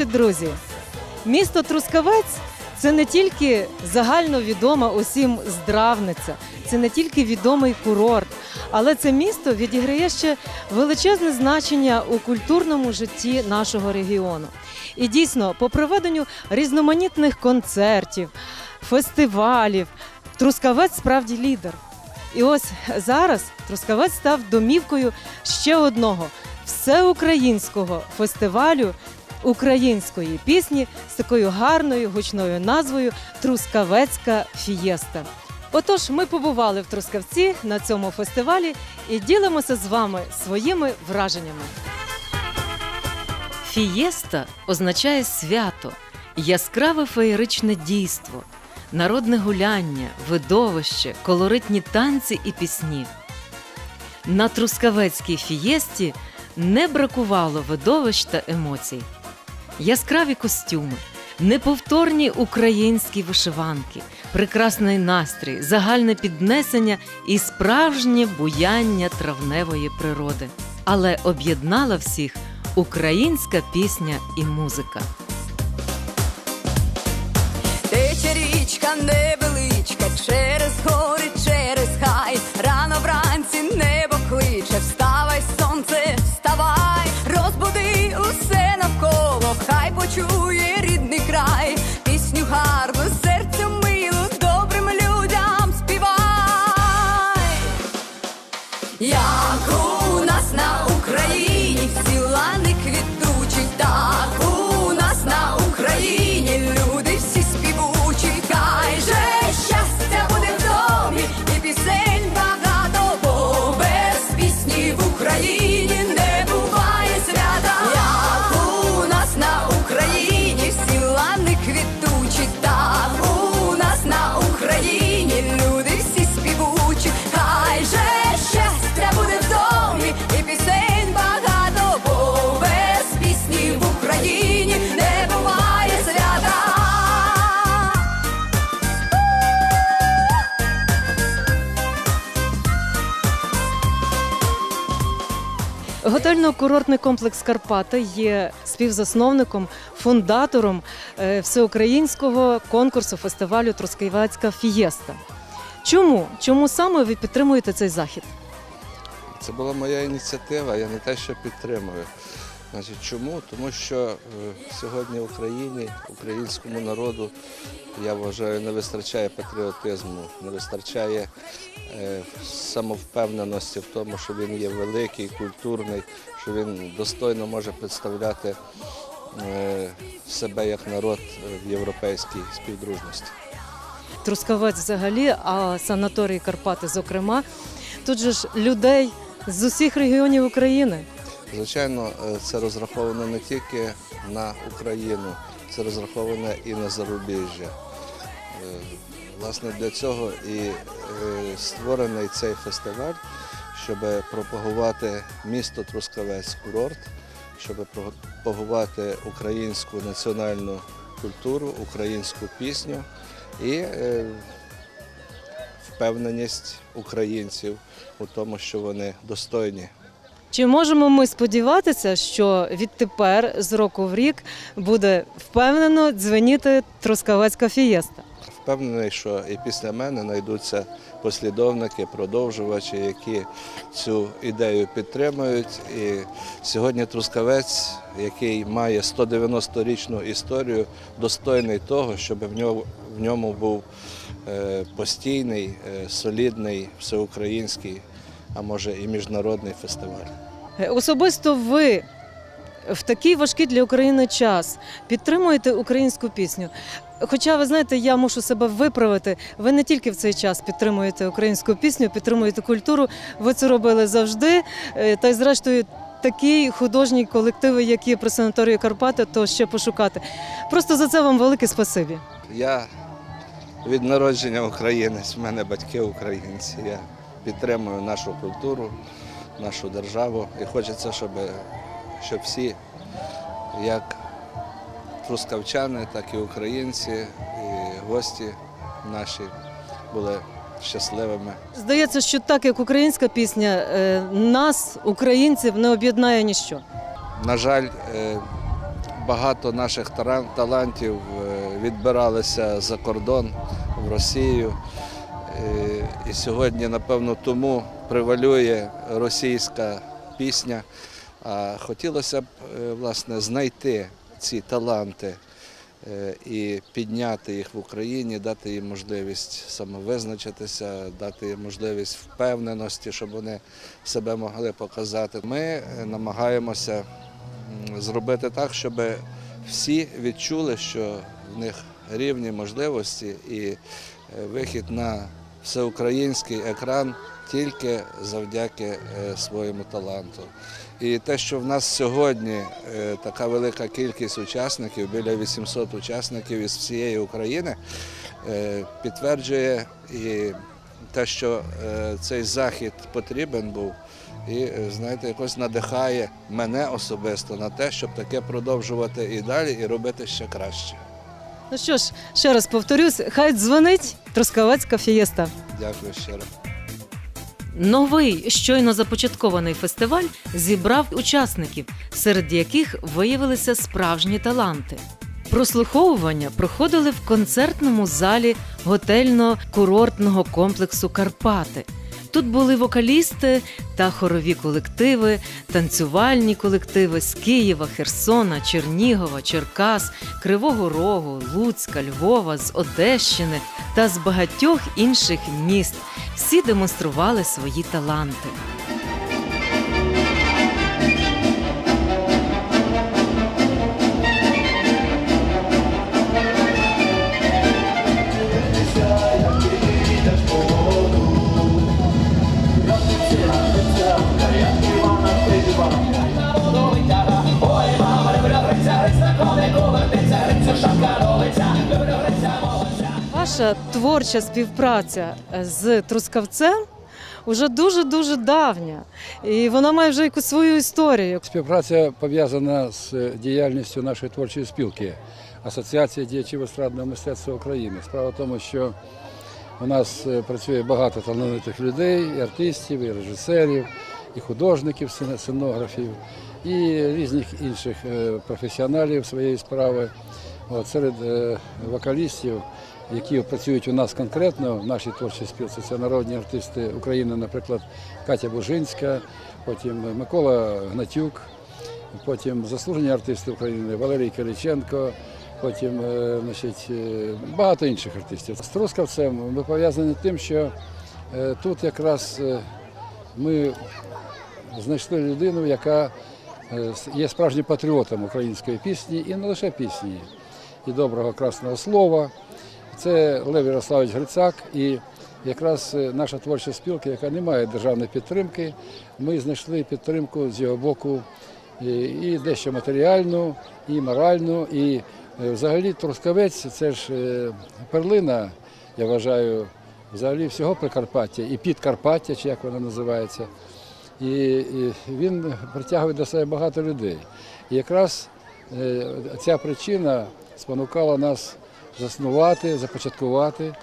наші друзі, місто Трускавець це не тільки загальновідома усім здравниця, це не тільки відомий курорт, але це місто відіграє ще величезне значення у культурному житті нашого регіону. І дійсно, по проведенню різноманітних концертів, фестивалів, Трускавець справді лідер. І ось зараз Трускавець став домівкою ще одного всеукраїнського фестивалю української пісні з такою гарною гучною назвою Трускавецька фієста. Отож, ми побували в Трускавці на цьому фестивалі і ділимося з вами своїми враженнями. Фієста означає свято, яскраве феєричне дійство, народне гуляння, видовище, колоритні танці і пісні. На трускавецькій фієсті не бракувало видовищ та емоцій. Яскраві костюми, неповторні українські вишиванки, прекрасний настрій, загальне піднесення і справжнє буяння травневої природи. Але об'єднала всіх українська пісня і музика. Готельно-курортний комплекс Карпата є співзасновником, фундатором е, всеукраїнського конкурсу фестивалю Трускавецька фієста. Чому? Чому саме ви підтримуєте цей захід? Це була моя ініціатива, я не те, що підтримую. Значить, чому? Тому що е, сьогодні Україні, українському народу, я вважаю, не вистачає патріотизму, не вистачає е, самовпевненості в тому, що він є великий, культурний, що він достойно може представляти е, себе як народ в європейській співдружності. Трускавець взагалі, а санаторій Карпати, зокрема. Тут же ж людей з усіх регіонів України. Звичайно, е, це розраховано не тільки на Україну, це розраховано і на зарубіжжя. Е, Власне, для цього і е, створений цей фестиваль, щоб пропагувати місто Трускавець курорт, щоб пропагувати українську національну культуру, українську пісню і впевненість українців у тому, що вони достойні Чи можемо ми сподіватися, що відтепер з року в рік буде впевнено дзвеніти Трускавецька фієста? Впевнений, що і після мене знайдуться послідовники, продовжувачі, які цю ідею підтримують. І сьогодні Трускавець, який має 190-річну історію, достойний того, щоб в ньому, був е, постійний, е, солідний, всеукраїнський, а може і міжнародний фестиваль. Е, Особисто ви в такий важкий для України час підтримуєте українську пісню. Хоча ви знаєте, я мушу себе виправити. Ви не тільки в цей час підтримуєте українську пісню, підтримуєте культуру. Ви це робили завжди. Е, Та й зрештою. Такі художні колективи, які при санаторії Карпати, то ще пошукати. Просто за це вам велике спасибі. Я від народження українець, в мене батьки українці. Я підтримую нашу культуру, нашу державу. І хочеться, щоб, щоб всі, як трускавчани, так і українці, і гості наші були щасливими. Здається, що так як українська пісня, е, нас, українців, не об'єднає ніщо. На жаль, е, багато наших талантів е, відбиралися за кордон в Росію. Е, І сьогодні, напевно, тому превалює російська пісня. А хотілося б е, власне знайти ці таланти е, і підняти їх в Україні, дати їм можливість самовизначитися, дати їм можливість впевненості, щоб вони себе могли показати. Ми намагаємося зробити так, щоб всі відчули, що в них рівні можливості і вихід на всеукраїнський екран тільки завдяки е, своєму таланту. І те, що в нас сьогодні е, така велика кількість учасників, біля 800 учасників із всієї України, е, підтверджує і те, що цей захід потрібен був, і знаєте, якось надихає мене особисто на те, щоб таке продовжувати і далі, і робити ще краще. Ну що ж, ще раз повторюсь, хай дзвонить Трускавецька фієста. Дякую щиро. Новий щойно започаткований фестиваль зібрав учасників, серед яких виявилися справжні таланти. Прослуховування проходили в концертному залі готельно-курортного комплексу Карпати. Тут були вокалісти та хорові колективи, танцювальні колективи з Києва, Херсона, Чернігова, Черкас, Кривого Рогу, Луцька, Львова, з Одещини та з багатьох інших міст. Всі демонстрували свої таланти. Творча співпраця з Трускавцем вже дуже-дуже давня. І вона має вже якусь свою історію. Співпраця пов'язана з діяльністю нашої творчої спілки Асоціації діячів естрадного мистецтва України. Справа в тому, що у нас е, працює багато талановитих людей, і артистів, і режисерів, і художників, сценографів, і різних інших е, професіоналів своєї справи. От, серед е, вокалістів, які працюють у нас конкретно в нашій творчій спілці, це народні артисти України, наприклад, Катя Бужинська, потім Микола Гнатюк, потім заслужені артисти України Валерій Кириченко, потім е, значить, е, багато інших артистів. З Трускавцем ми пов'язані тим, що е, тут якраз ми знайшли людину, яка є справжнім патріотом української пісні і не лише пісні, і доброго красного слова. Це Лев Ярославович Грицак і якраз е, наша творча спілка, яка не має державної підтримки, ми знайшли підтримку з його боку і, і дещо матеріальну, і моральну. І е, взагалі Трускавець це ж е, перлина, я вважаю, взагалі всього Прикарпаття і Підкарпаття, чи як воно називається. І, він притягує до себе багато людей. І якраз е, ця причина спонукала нас заснувати, започаткувати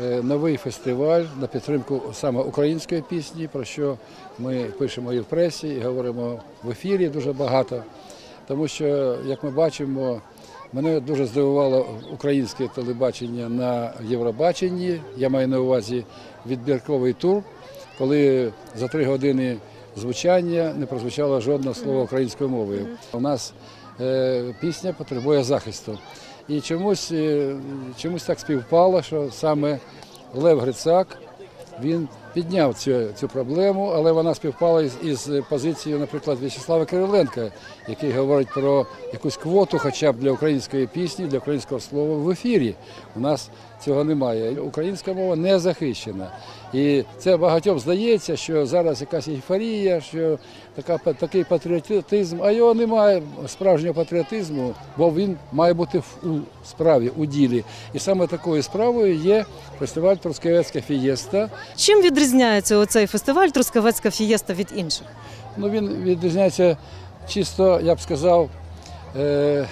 е, новий фестиваль на підтримку саме української пісні, про що ми пишемо і в пресі, і говоримо в ефірі дуже багато. Тому що, як ми бачимо, мене дуже здивувало українське телебачення на Євробаченні. Я маю на увазі відбірковий тур, коли за три години звучання не прозвучало жодного слова українською мовою. У нас е, пісня потребує захисту. І чомусь, е, чомусь так співпало, що саме Лев Грицак він підняв цю, цю проблему, але вона співпала із, із позицією, наприклад, В'ячеслава Кириленка, який говорить про якусь квоту, хоча б для української пісні, для українського слова в ефірі. У нас цього немає. Українська мова не захищена. І це багатьом здається, що зараз якась ейфорія, що така, такий патріотизм, а його немає справжнього патріотизму, бо він має бути в- у справі, у ділі. І саме такою справою є фестиваль Трускавецька фієста. Чим відрізняється оцей фестиваль Трускавецька фієста від інших? Ну, він відрізняється чисто, я б сказав, е,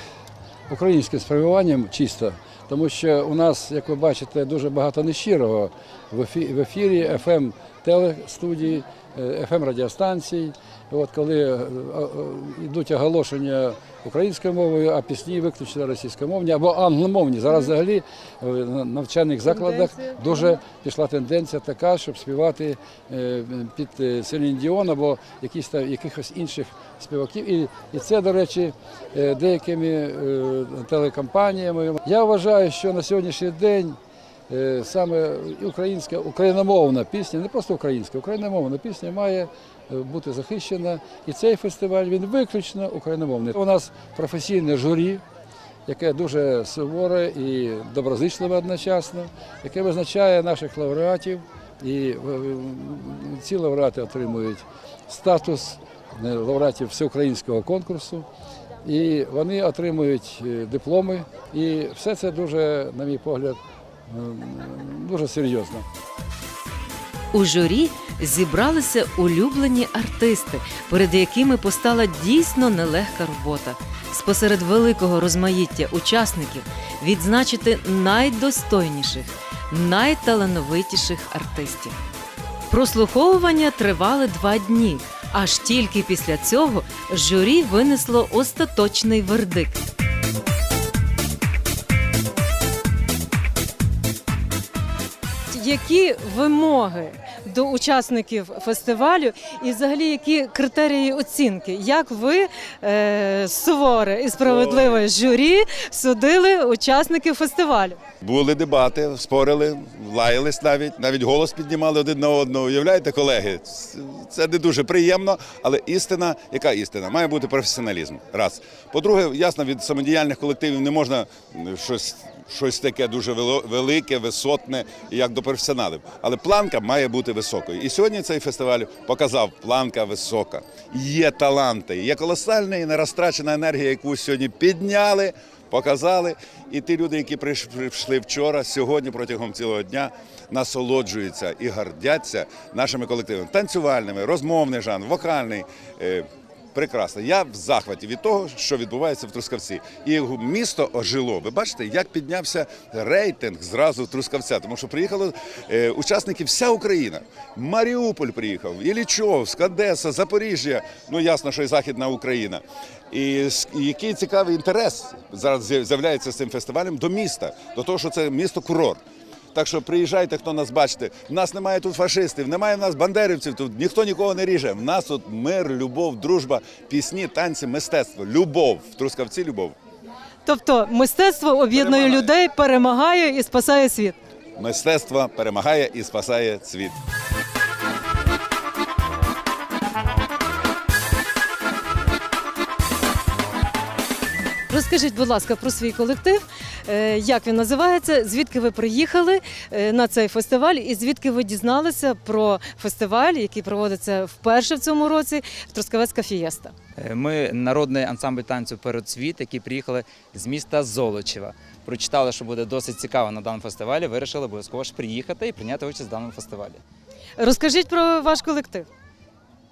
українським спрямуванням чисто. Тому що у нас, як ви бачите, дуже багато нещирого в ефі- ефірі ФМ телестудії, fm радіостанцій. От коли е, е, йдуть оголошення українською мовою, а пісні виключно російськомовні або англомовні. Зараз взагалі е, на навчальних закладах дуже пішла тенденція така, щоб співати е, під е, Селін Діон або якісь там якихось інших співаків. І, і це, до речі, е, деякими е, телекомпаніями. Я вважаю, що на сьогоднішній день е, саме українська україномовна пісня, не просто українська, україномовна пісня має е, бути захищена. І цей фестиваль він виключно україномовний. У нас професійне журі, яке дуже суворе і доброзичливе одночасно, яке визначає наших лауреатів. І е, ці лауреати отримують статус е, лауреатів всеукраїнського конкурсу. І вони отримують е, дипломи. І все це дуже, на мій погляд, дуже серйозно. У журі зібралися улюблені артисти, перед якими постала дійсно нелегка робота. Спосеред великого розмаїття учасників відзначити найдостойніших, найталановитіших артистів. Прослуховування тривали два дні. Аж тільки після цього журі винесло остаточний вердикт. Які вимоги до учасників фестивалю і взагалі які критерії оцінки? Як ви е, суворе і справедливе журі судили учасників фестивалю? Були дебати, спорили, лаялись навіть, навіть голос піднімали один на одного. Уявляєте, колеги, це не дуже приємно, але істина, яка істина? Має бути професіоналізм. Раз. По-друге, ясно, від самодіяльних колективів не можна щось, щось таке дуже велике, висотне, як до професіоналів. Але планка має бути високою. І сьогодні цей фестиваль показав, планка висока. Є таланти, є колосальна і нерозтрачена енергія, яку сьогодні підняли показали. І ті люди, які прийшли вчора, сьогодні протягом цілого дня насолоджуються і гордяться нашими колективами. Танцювальними, розмовний жанр, вокальний. Прекрасно. Я в захваті від того, що відбувається в Трускавці. І місто ожило. Ви бачите, як піднявся рейтинг зразу Трускавця, тому що приїхало е, учасники вся Україна. Маріуполь приїхав, Іллічовськ, Одеса, Запоріжжя. Ну ясно, що і Західна Україна. І який цікавий інтерес зараз з'являється з цим фестивалем до міста, до того, що це місто курорт. Так що приїжджайте, хто нас бачите. В нас немає тут фашистів, немає в нас бандерівців, тут ніхто нікого не ріже. В нас тут мир, любов, дружба, пісні, танці, мистецтво. Любов. В Трускавці любов. Тобто мистецтво об'єднує людей, перемагає і спасає світ. Мистецтво перемагає і спасає світ. Розкажіть, будь ласка, про свій колектив, як він називається, звідки ви приїхали е, на цей фестиваль, і звідки ви дізналися про фестиваль, який проводиться вперше в цьому році Трускавецька фієста. Е, Ми народний ансамбль танцю Передсвіт, які приїхали з міста Золочева. Прочитали, що буде досить цікаво на даному фестивалі. Вирішили обов'язково ж приїхати і прийняти участь в даному фестивалі. Розкажіть про ваш колектив.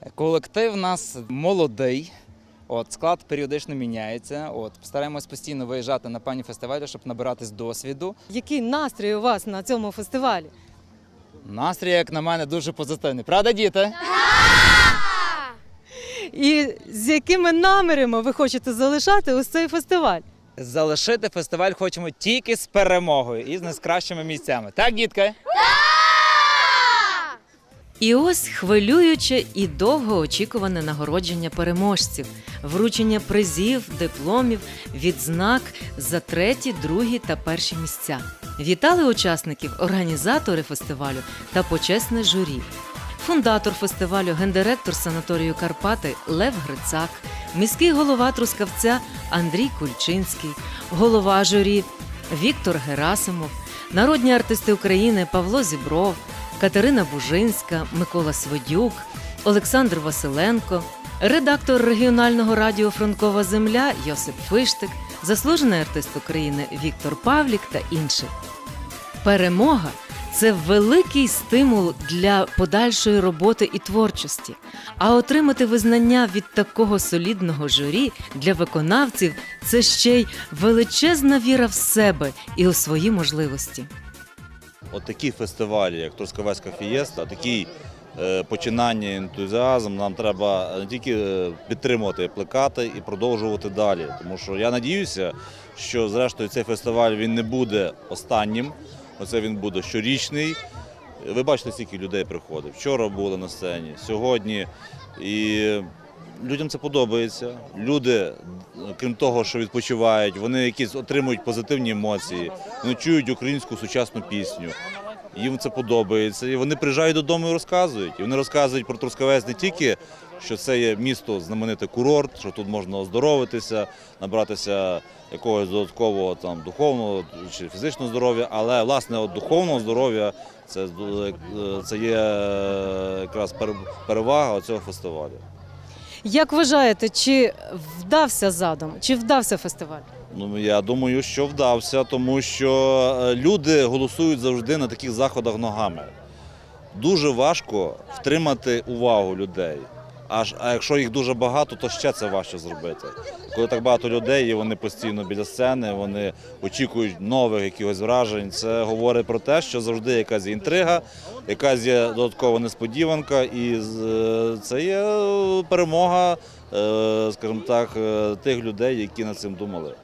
Е, Колектив у нас молодий. От склад періодично міняється. От стараємось постійно виїжджати на пані фестивалі, щоб набиратись досвіду. Який настрій у вас на цьому фестивалі? Настрій, як на мене, дуже позитивний. Правда, діти? І з якими намірами ви хочете залишати ось цей фестиваль? Залишити фестиваль хочемо тільки з перемогою і з найкращими місцями. Так, дітки? І ось хвилююче і довгоочікуване нагородження переможців, вручення призів, дипломів, відзнак за треті, другі та перші місця. Вітали учасників, організатори фестивалю та почесне журі. Фундатор фестивалю, гендиректор санаторію Карпати Лев Грицак, міський голова Трускавця Андрій Кульчинський, голова журі Віктор Герасимов, народні артисти України Павло Зібров, Катерина Бужинська, Микола Сводюк, Олександр Василенко, редактор регіонального радіо Франкова Земля Йосип Фиштик, заслужений артист України Віктор Павлік та інші. Перемога це великий стимул для подальшої роботи і творчості. А отримати визнання від такого солідного журі для виконавців це ще й величезна віра в себе і у свої можливості. От такі фестивалі, як Трускавецька фієста, такий е, починання, ентузіазм. Нам треба не тільки е, підтримувати, плекати і продовжувати далі. Тому що я надіюся, що зрештою цей фестиваль він не буде останнім. Оце він буде щорічний. Ви бачите, скільки людей приходить. Вчора були на сцені, сьогодні. І людям це подобається. Люди, крім того, що відпочивають, вони якісь отримують позитивні емоції, вони чують українську сучасну пісню. Їм це подобається. І вони приїжджають додому і розказують. І вони розказують про Трускавець не тільки, що це є місто знамените курорт, що тут можна оздоровитися, набратися якогось додаткового там духовного чи фізичного здоров'я, але власне от духовного здоров'я це, е, це є е, якраз перевага цього фестивалю. Як вважаєте, чи вдався задум, чи вдався фестиваль? Ну я думаю, що вдався, тому що е, люди голосують завжди на таких заходах ногами. Дуже важко втримати увагу людей. Аж а якщо їх дуже багато, то ще це важче зробити. Коли так багато людей, і вони постійно біля сцени, вони очікують нових якихось вражень. Це говорить про те, що завжди якась інтрига, якась є додаткова несподіванка, і е, це є перемога, е, скажімо так, е, тих людей, які над цим думали.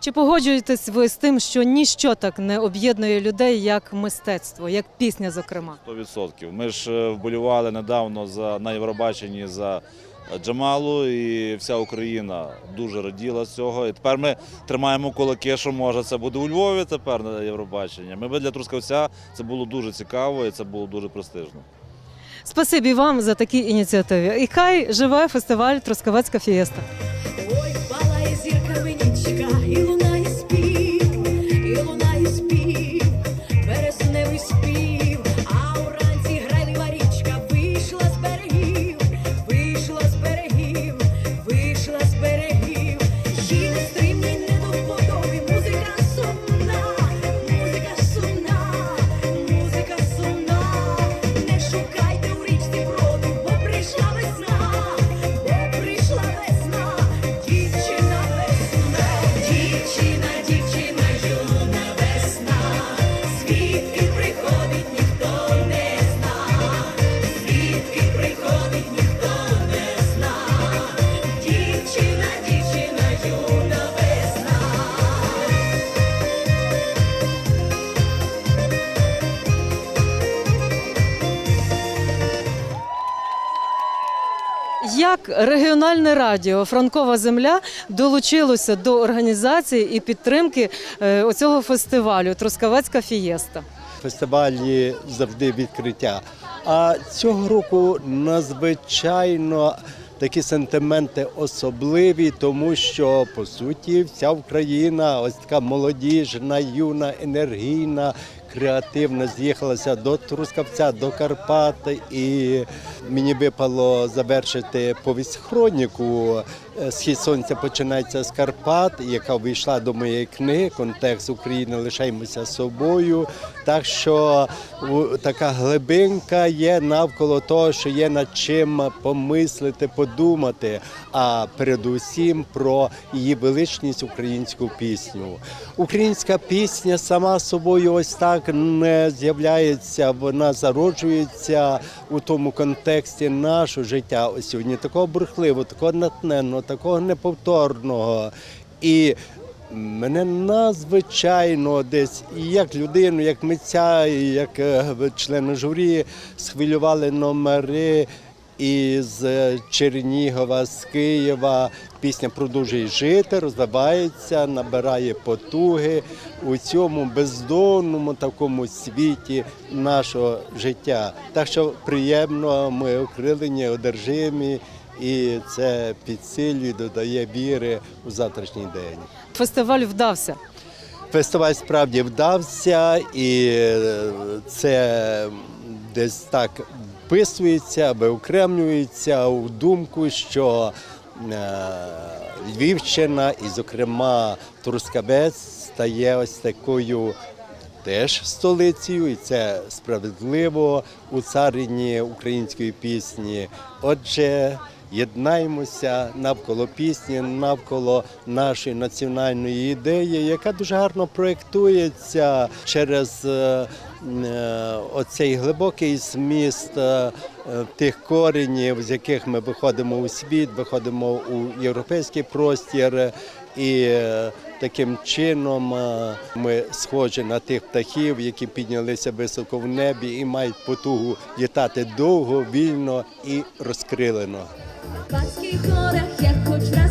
Чи погоджуєтесь ви з тим, що ніщо так не об'єднує людей, як мистецтво, як пісня, зокрема? 100%. Ми ж е, вболівали недавно за на Євробаченні за Джамалу, і вся Україна дуже раділа з цього. І тепер ми тримаємо кулаки, що може це буде у Львові тепер на Євробачення. Ми би для Трускавця це було дуже цікаво і це було дуже престижно. Спасибі вам за такі ініціативи. І хай живе фестиваль Трускавецька фієста. Регіональне радіо Франкова земля долучилося до організації і підтримки е, оцього фестивалю Трускавецька фієста? фестивалі завжди відкриття. А цього року надзвичайно такі сентименти особливі, тому що по суті вся Україна, ось така молодіжна, юна, енергійна. Креативно з'їхалася до Трускавця, до Карпат, і мені випало завершити повість хроніку. Е, Схід сонця починається з Карпат, яка вийшла до моєї книги Контекст України лишаємося собою. Так що така глибинка є навколо того, що є над чим помислити, подумати, а передусім про її величність українську пісню. Українська пісня сама собою ось так не з'являється, вона зароджується у тому контексті нашого життя ось сьогодні, такого бурхливого, такого натненного, такого неповторного. І Мене надзвичайно десь як людину, як митця, як е, члена журі схвилювали номери із е, Чернігова, з Києва. Пісня продовжує жити, розвивається, набирає потуги у цьому бездонному такому світі нашого життя. Так що приємно, ми окрилені, одержимі, і це підсилює, додає віри у завтрашній день. Фестиваль вдався. Фестиваль справді вдався, і е, це десь так вписується, виокремлюється у думку, що е, Львівщина і, зокрема, Трускавець стає ось такою. Теж столицею, і це справедливо у царині української пісні. Отже, єднаємося навколо пісні, навколо нашої національної ідеї, яка дуже гарно проєктується через е, е, оцей глибокий зміст е, тих коренів, з яких ми виходимо у світ, виходимо у європейський простір. І таким чином ми схожі на тих птахів, які піднялися високо в небі і мають потугу літати довго, вільно і розкрилено. Карпатських горах, як хоч раз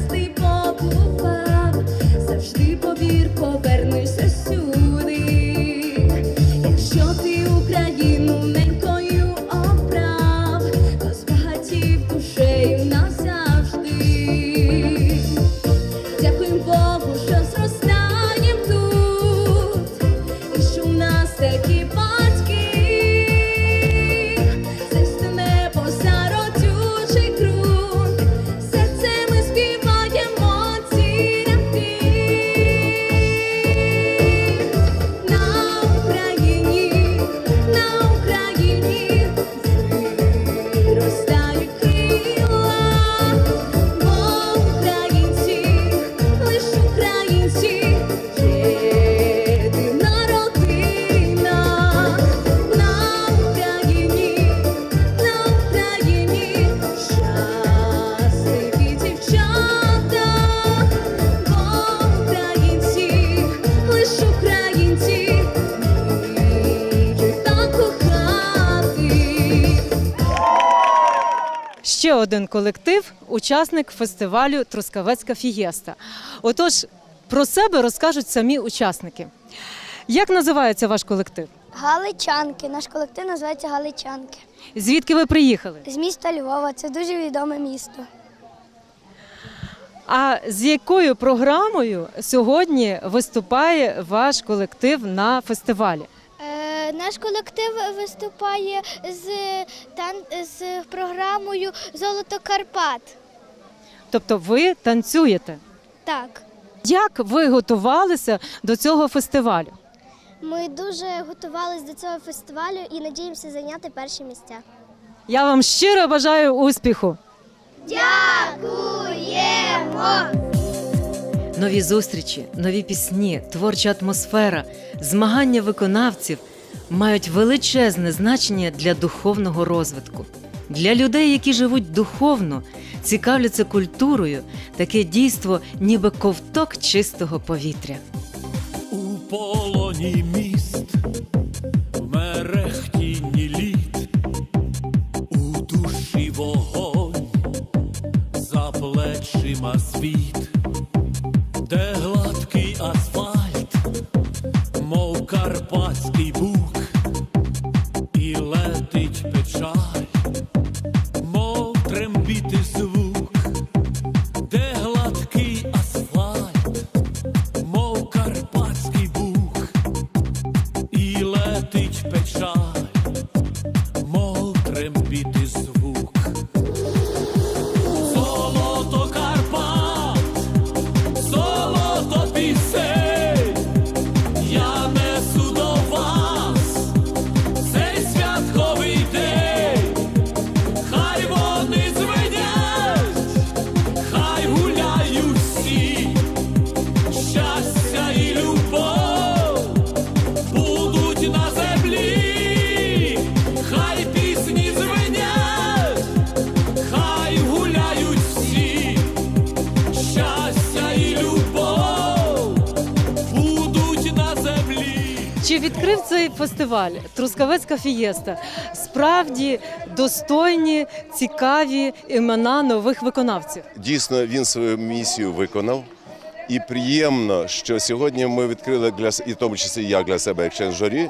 один колектив, учасник фестивалю Трускавецька фієста. Отож, про себе розкажуть самі учасники. Як називається ваш колектив? Галичанки. Наш колектив називається Галичанки. Звідки ви приїхали? З міста Львова. Це дуже відоме місто. А з якою програмою сьогодні виступає ваш колектив на фестивалі? Е, наш колектив виступає з, тан- з програмою Золото Карпат. Тобто ви танцюєте. Так, Як ви готувалися до цього фестивалю? ми дуже готувалися до цього фестивалю і надіємося зайняти перші місця. Я вам щиро бажаю успіху. Нові зустрічі, нові пісні, творча атмосфера, змагання виконавців мають величезне значення для духовного розвитку. Для людей, які живуть духовно, цікавляться культурою, таке дійство, ніби ковток чистого повітря. У полоні міст, в мерехтінні літ, у душі вогонь, за плечима світ, відкрив цей фестиваль Трускавецька фієста? Справді достойні, цікаві імена нових виконавців. Дійсно, він свою місію виконав. І приємно, що сьогодні ми відкрили для і в тому числі я для себе як член журі,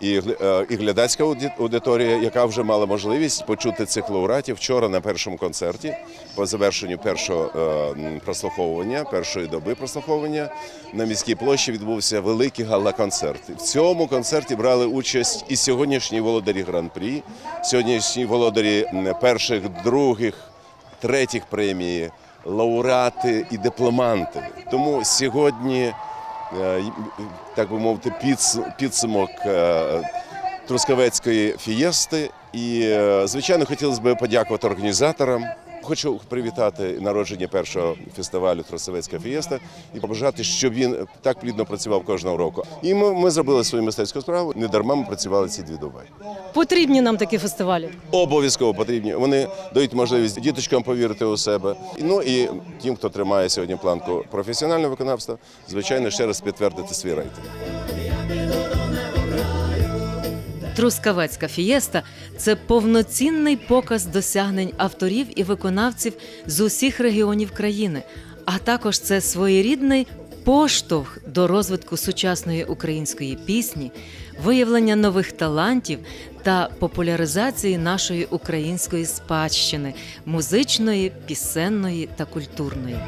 і, е, і глядацька аудиторія, яка вже мала можливість почути цих лауреатів вчора на першому концерті по завершенню першого е, прослуховування, першої доби прослуховування на міській площі відбувся великий гала-концерт. В цьому концерті брали участь і сьогоднішні володарі гран-прі, сьогоднішні володарі перших, других, третіх премії, лауреати і дипломанти. Тому сьогодні, так би мовити, підсумок е, Трускавецької фієсти. І, е, звичайно, хотілося б подякувати організаторам, Хочу привітати народження першого фестивалю Тросовецька фієста і побажати, щоб він так плідно працював кожного року. І ми, ми зробили свою мистецьку справу. Не дарма ми працювали ці дві доби. Потрібні нам такі фестивалі. Обов'язково потрібні. Вони дають можливість діточкам повірити у себе. Ну і тим, хто тримає сьогодні планку професіонального виконавства, звичайно, ще раз підтвердити свій рейтинг. Трускавецька фієста це повноцінний показ досягнень авторів і виконавців з усіх регіонів країни, а також це своєрідний поштовх до розвитку сучасної української пісні, виявлення нових талантів та популяризації нашої української спадщини музичної, пісенної та культурної.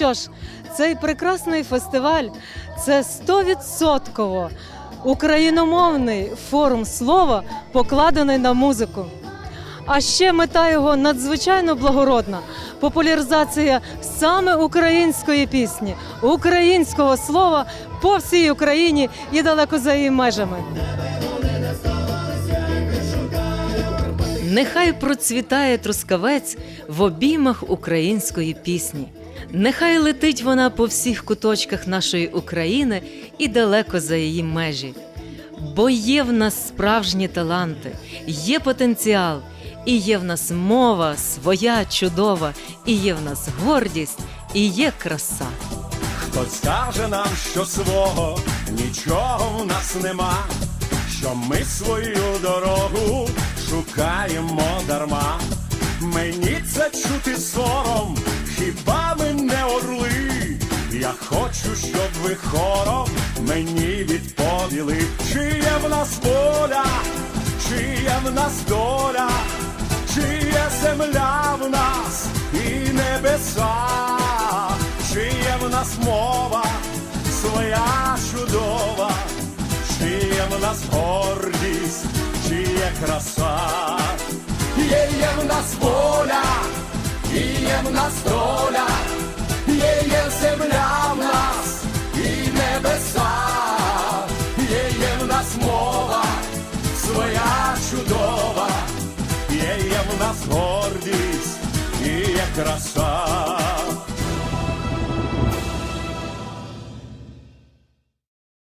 Що ж, цей прекрасний фестиваль це стовідсотково україномовний форум слова, покладений на музику. А ще мета його надзвичайно благородна популяризація саме української пісні, українського слова по всій Україні і далеко за її межами. Нехай процвітає трускавець в обіймах української пісні. Нехай летить вона по всіх куточках нашої України і далеко за її межі. Бо є в нас справжні таланти, є потенціал, і є в нас мова своя чудова, і є в нас гордість, і є краса. Хтось скаже нам, що свого нічого в нас нема, що ми свою дорогу шукаємо дарма. Мені це чути сором, хочу, щоб ви хором мені відповіли, чи є в нас воля, чи є в нас доля, чи є земля в нас і небеса, чи є в нас мова своя чудова, чи є в нас гордість, чи є краса, є, є в нас воля, і є в нас доля, є, є земля в нас і небеса, є, є в нас мова своя чудова, є, в нас гордість і є краса.